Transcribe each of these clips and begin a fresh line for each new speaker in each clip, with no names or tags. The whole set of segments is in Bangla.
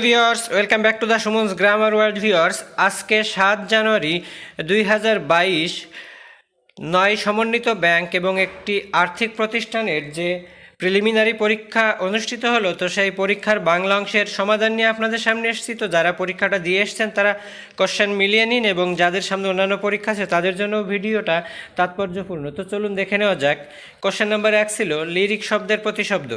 Viewers welcome back to the Suman's grammar world viewers আজকে সাত জানুয়ারি দুই হাজার বাইশ, নয় সমন্বিত ব্যাংক এবং একটি আর্থিক প্রতিষ্ঠানের যে প্রিলিমিনারি পরীক্ষা অনুষ্ঠিত হলো, তো সেই পরীক্ষার বাংলা অংশের সমাধান নিয়ে আপনাদের সামনে এসেছি। তো যারা পরীক্ষাটা দিয়ে এসছেন, তারা কোশ্চেন মিলিয়ে নিন এবং যাদের সামনে অন্যান্য পরীক্ষা আছে, তাদের জন্য ভিডিওটা তাৎপর্যপূর্ণ। তো চলুন দেখে নেওয়া যাক। কোশ্চেন নাম্বার এক ছিল লিরিক শব্দের প্রতিশব্দ।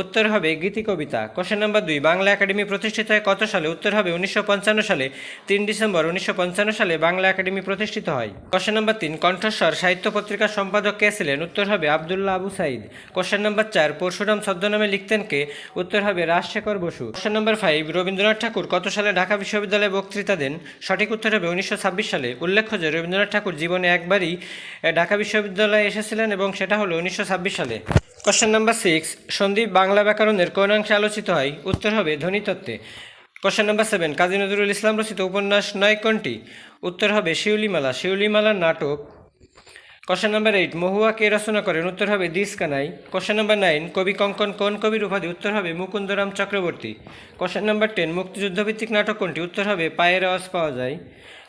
উত্তর হবে গীতি কবিতা। কোশ্চেন নাম্বার দুই, বাংলা একাডেমি প্রতিষ্ঠিত হয় কত সালে? উত্তর হবে উনিশশো পঞ্চান্ন সালে, তিন ডিসেম্বর উনিশশো পঞ্চান্ন সালে বাংলা একাডেমি প্রতিষ্ঠিত হয়। কোশ্চেন নাম্বার তিন, কণ্ঠস্বর, সাহিত্য পত্রিকার সম্পাদক কে ছিলেন? উত্তর হবে আবদুল্লাহ আবু সাইদ কোশ্চেন নাম্বার চার পরশুরাম ছদ্মনামে লিখতেন কে? উত্তর হবে Rajshekhar Basu. Question number five Rabindranath Tagore কত সালে ঢাকা বিশ্ববিদ্যালয়ে বক্তৃতা দেন? সঠিক উত্তর হবে উনিশশো ছাব্বিশ সালে। উল্লেখ্য যে, রবীন্দ্রনাথ ঠাকুর জীবনে একবারই ঢাকা বিশ্ববিদ্যালয়ে এসেছিলেন এবং সেটা হলো উনিশশো ছাব্বিশ সালে। কোশ্চেন নাম্বার সিক্স সন্দীপ বাংলা ব্যাকরণের কোন অংশে আলোচিত হয়? উত্তর হবে ধ্বনিতত্ত্বে। Question number seven Kazi Nazrul Islam রচিত উপন্যাস নয় কোনটি? উত্তর হবে শিউলিমালা। শিউলিমালার নাটক কোশ্চেন নাম্বার এইট মহুয়া কে রচনা করেন? উত্তর হবে দিস কানাই। কোশ্চেন নাম্বার নাইন কবি কঙ্কন কোন কবির উপাধি? উত্তর হবে Mukundaram Chakraborty. Question number ten মুক্তিযুদ্ধভিত্তিক নাটক কোনটি? উত্তর হবে পায়ের আওয়াজ পাওয়া যায়।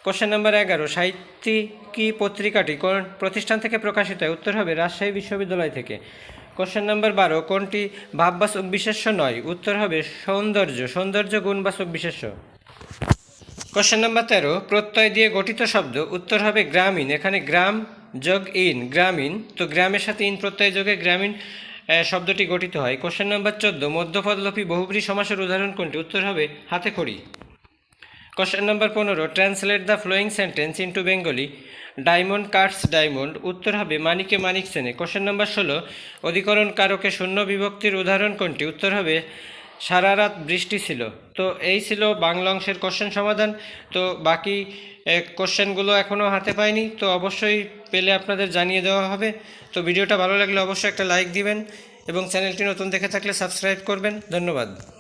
কোশ্চেন নাম্বার এগারো. সাহিত্যিকী পত্রিকাটি কোন প্রতিষ্ঠান থেকে প্রকাশিত হয়? উত্তর হবে রাজশাহী বিশ্ববিদ্যালয় থেকে। কোশ্চেন নাম্বার বারো. কোনটি ভাববাচক বিশেষ্য নয়? উত্তর হবে সৌন্দর্য। সৌন্দর্য গুণবাচক বিশেষ্য কোশ্চেন নাম্বার তেরো. প্রত্যয় দিয়ে গঠিত শব্দ। উত্তর হবে গ্রামীণ। এখানে গ্রাম যোগ ইন, গ্রামীণ। তো গ্রামের সাথে ইন প্রত্যয় যোগে গ্রামীণ শব্দটি গঠিত হয়। কোশ্চেন নাম্বার চোদ্দ, মধ্যপদলোপী বহুব্রী সমাসের উদাহরণ কোনটি? উত্তর হবে হাতে খড়ি। কোশ্চেন নাম্বার পনেরো translate the following sentence into Bengali diamond cuts diamond উত্তর হবে মানিকে মানিক সেনে। কোশ্চেন নাম্বার ষোলো অধিকরণ কারকে শূন্য বিভক্তির উদাহরণ কোনটি? উত্তর হবে সারা রাত বৃষ্টি ছিল। তো এই ছিল বাংলা অংশের কোশ্চেন সমাধান। তো বাকি কোশ্চেনগুলো এখনও হাতে পাইনি। তো অবশ্যই পেলে আপনাদের জানিয়ে দেওয়া হবে। তো ভিডিওটা ভালো লাগলে অবশ্যই একটা লাইক দিবেন এবং চ্যানেলটি নতুন দেখে থাকলে সাবস্ক্রাইব করবেন। ধন্যবাদ।